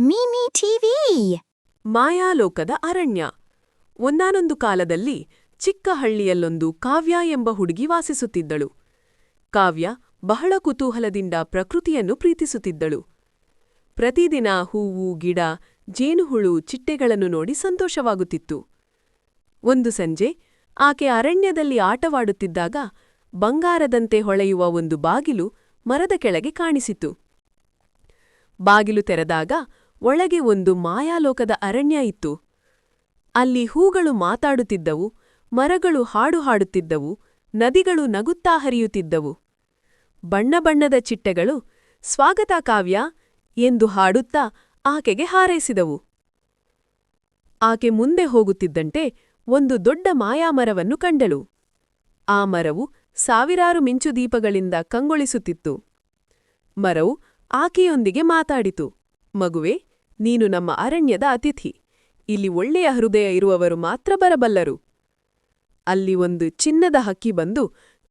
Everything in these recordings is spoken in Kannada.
Mimi ಟಿವಿ ಮಾಯಾಲೋಕದ ಅರಣ್ಯ. ಒಂದಾನೊಂದು ಕಾಲದಲ್ಲಿ ಚಿಕ್ಕ ಹಳ್ಳಿಯಲ್ಲೊಂದು ಕಾವ್ಯ ಎಂಬ ಹುಡುಗಿ ವಾಸಿಸುತ್ತಿದ್ದಳು. ಕಾವ್ಯ ಬಹಳ ಕುತೂಹಲದಿಂದ ಪ್ರಕೃತಿಯನ್ನು ಪ್ರೀತಿಸುತ್ತಿದ್ದಳು. ಪ್ರತಿದಿನ ಹೂವು, ಗಿಡ, ಜೇನುಹುಳು, ಚಿಟ್ಟೆಗಳನ್ನು ನೋಡಿ ಸಂತೋಷವಾಗುತ್ತಿತ್ತು. ಒಂದು ಸಂಜೆ ಆಕೆ ಅರಣ್ಯದಲ್ಲಿ ಆಟವಾಡುತ್ತಿದ್ದಾಗ ಬಂಗಾರದಂತೆ ಹೊಳೆಯುವ ಒಂದು ಬಾಗಿಲು ಮರದ ಕೆಳಗೆ ಕಾಣಿಸಿತು. ಬಾಗಿಲು ತೆರೆದಾಗ ಒಳಗೆ ಒಂದು ಮಾಯಾಲೋಕದ ಅರಣ್ಯ ಇತ್ತು. ಅಲ್ಲಿ ಹೂಗಳು ಮಾತಾಡುತ್ತಿದ್ದವು, ಮರಗಳು ಹಾಡು ಹಾಡುತ್ತಿದ್ದವು ನದಿಗಳು ನಗುತ್ತಾ ಹರಿಯುತ್ತಿದ್ದವು. ಬಣ್ಣ ಬಣ್ಣದ ಚಿಟ್ಟೆಗಳು, ಸ್ವಾಗತ ಕಾವ್ಯ ಎಂದು ಹಾಡುತ್ತಾ ಆಕೆಗೆ ಹಾರೈಸಿದವು. ಆಕೆ ಮುಂದೆ ಹೋಗುತ್ತಿದ್ದಂತೆ ಒಂದು ದೊಡ್ಡ ಮಾಯಾಮರವನ್ನು ಕಂಡಳು. ಆ ಮರವು ಸಾವಿರಾರು ಮಿಂಚುದೀಪಗಳಿಂದ ಕಂಗೊಳಿಸುತ್ತಿತ್ತು. ಮರವು ಆಕೆಯೊಂದಿಗೆ ಮಾತಾಡಿತು. ಮಗುವೆ ನೀನು ನಮ್ಮ ಅರಣ್ಯದ ಅತಿಥಿ. ಇಲ್ಲಿ ಒಳ್ಳೆಯ ಹೃದಯ ಇರುವವರು ಮಾತ್ರ ಬರಬಲ್ಲರು. ಅಲ್ಲಿ ಒಂದು ಚಿನ್ನದ ಹಕ್ಕಿ ಬಂದು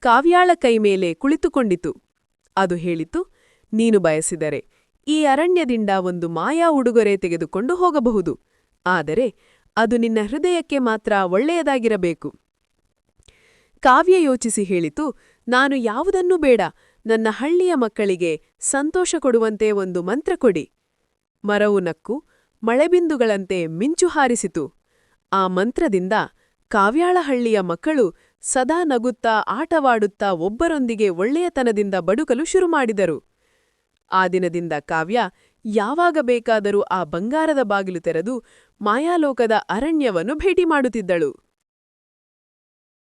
ಕಾವ್ಯಾಳ ಕೈ ಮೇಲೆ ಕುಳಿತುಕೊಂಡಿತು. ಅದು ಹೇಳಿತು, ನೀನು ಬಯಸಿದರೆ ಈ ಅರಣ್ಯದಿಂದ ಒಂದು ಮಾಯಾ ಉಡುಗೊರೆ ತೆಗೆದುಕೊಂಡು ಹೋಗಬಹುದು. ಆದರೆ ಅದು ನಿನ್ನ ಹೃದಯಕ್ಕೆ ಮಾತ್ರ ಒಳ್ಳೆಯದಾಗಿರಬೇಕು. ಕಾವ್ಯ ಯೋಚಿಸಿ ಹೇಳಿತು, ನಾನು ಯಾವುದನ್ನೂ ಬೇಡ, ನನ್ನ ಹಳ್ಳಿಯ ಮಕ್ಕಳಿಗೆ ಸಂತೋಷ ಕೊಡುವಂತೆ ಒಂದು ಮಂತ್ರ ಕೊಡಿ. ಮರವು ನಕ್ಕು ಮಳೆಬಿಂದುಗಳಂತೆ ಮಿಂಚು ಹಾರಿಸಿತು. ಆ ಮಂತ್ರದಿಂದ ಕಾವ್ಯಾಳಹಳ್ಳಿಯ ಮಕ್ಕಳು ಸದಾ ನಗುತ್ತಾ ಆಟವಾಡುತ್ತಾ ಒಬ್ಬರೊಂದಿಗೆ ಒಳ್ಳೆಯತನದಿಂದ ಬಡುಕಲು ಶುರುಮಾಡಿದರು. ಆ ದಿನದಿಂದ ಕಾವ್ಯ ಯಾವಾಗ ಬೇಕಾದರೂ ಆ ಬಂಗಾರದ ಬಾಗಿಲು ತೆರೆದು ಮಾಯಾಲೋಕದ ಅರಣ್ಯವನ್ನು ಭೇಟಿ ಮಾಡುತ್ತಿದ್ದಳು.